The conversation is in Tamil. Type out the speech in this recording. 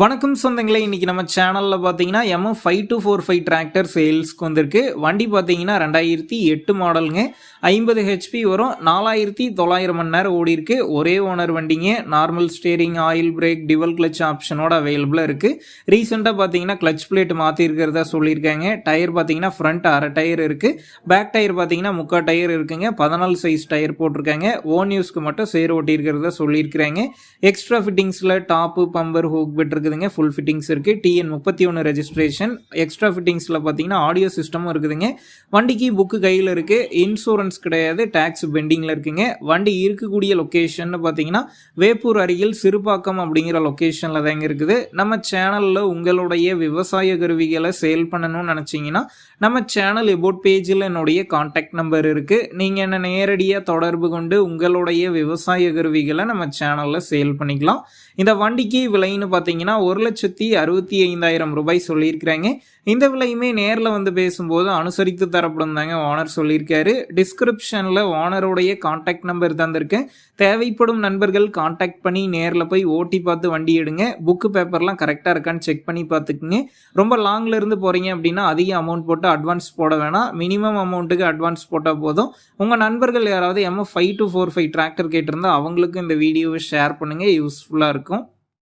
வணக்கம் சொந்தங்களே இன்னைக்கு நம்ம சேனலில் பார்த்தீங்கன்னா MF five two four five tractor சேல்ஸ்க்கு வந்திருக்கு. வண்டி பார்த்தீங்கன்னா ரெண்டாயிரத்தி எட்டு மாடலுங்க ஐம்பது ஹெச்பி வரும். நாலாயிரத்தி தொள்ளாயிரம் மணி நேரம் ஓடி இருக்கு. ஒரே ஓனர் வண்டிங்க. Normal steering oil brake dual clutch ஆப்ஷனோட அவைலபிளாக இருக்குது ரீசெண்டாக பார்த்தீங்கன்னா கிளச் பிளேட் மாற்றிருக்கிறதா சொல்லியிருக்காங்க. டயர் பார்த்தீங்கன்னா ஃப்ரண்ட் அரை டயர் இருக்குது பேக் டயர் பார்த்தீங்கன்னா முக்கால் டயர் இருக்குங்க. பதினாலு சைஸ் டயர் போட்டிருக்காங்க. ஓன் யூஸ்க்கு மட்டும் சேர் ஓட்டியிருக்கிறதா சொல்லியிருக்கிறாங்க. எக்ஸ்ட்ரா ஃபிட்டிங்ஸில் டாப்பு பம்பர் ஹூக் பெட்ரு இருக்குதுங்க. ஃபுல் ஃபிட்டிங்ஸ் இருக்குது டிஎன் முப்பத்தி ஒன்று ரெஜிஸ்ட்ரேஷன் எக்ஸ்ட்ரா ஃபிட்டிங்ஸில் பார்த்தீங்கன்னா ஆடியோ சிஸ்டமும் இருக்குதுங்க. வண்டிக்கு புக்கு கையில் இருக்குது இன்சூரன்ஸ் கிடையாது. டேக்ஸ் பெண்டிங்கில் இருக்குங்க. வண்டி இருக்கக்கூடிய லொக்கேஷன் பார்த்தீங்கன்னா வேப்பூர் அருகில் சிறுபாக்கம் அப்படிங்கிற லொக்கேஷனில் தாங்க இருக்குது. நம்ம சேனலில் உங்களுடைய விவசாய கருவிகளை சேல் பண்ணணும்னு நினச்சிங்கன்னா நம்ம சேனல் எபோட் பேஜில் என்னுடைய காண்டாக்ட் நம்பர் இருக்குது நீங்கள் என்ன நேரடியாக தொடர்பு கொண்டு உங்களுடைய விவசாய கருவிகளை நம்ம சேனலில் சேல் பண்ணிக்கலாம். இந்த வண்டிக்கு விலைன்னு பார்த்தீங்கன்னா ஒரு லட்சத்தி அறுபத்தி ஐந்தாயிரம் ரூபாய் சொல்லியிருக்கிறாங்க. இந்த விலையுமே நேரில் வந்து பேசும்போது அனுசரித்து தரப்படும் தாங்க ஓனர் சொல்லியிருக்காரு. டிஸ்கிரிப்ஷனில் ஓனருடைய காண்டாக்ட் நம்பர் தந்திருக்கேன். தேவைப்படும் நண்பர்கள் காண்டாக்ட் பண்ணி நேரில் போய் ஓட்டி பார்த்து வண்டி எடுங்க. புக்கு பேப்பர்லாம் கரெக்டாக இருக்கான்னு செக் பண்ணி பார்த்துக்குங்க. ரொம்ப லாங்கில் இருந்து போகிறீங்க அப்படின்னா அதிக அமௌண்ட் போட்டு அட்வான்ஸ் போட வேணாம். மினிமம் அமௌண்ட்டுக்கு அட்வான்ஸ் போட்டால் போதும். உங்கள் நண்பர்கள் யாராவது MF five two four five tractor கேட்டிருந்தால் அவங்களுக்கும் இந்த வீடியோவை ஷேர் பண்ணுங்கள் யூஸ்ஃபுல்லாக இருக்கும்.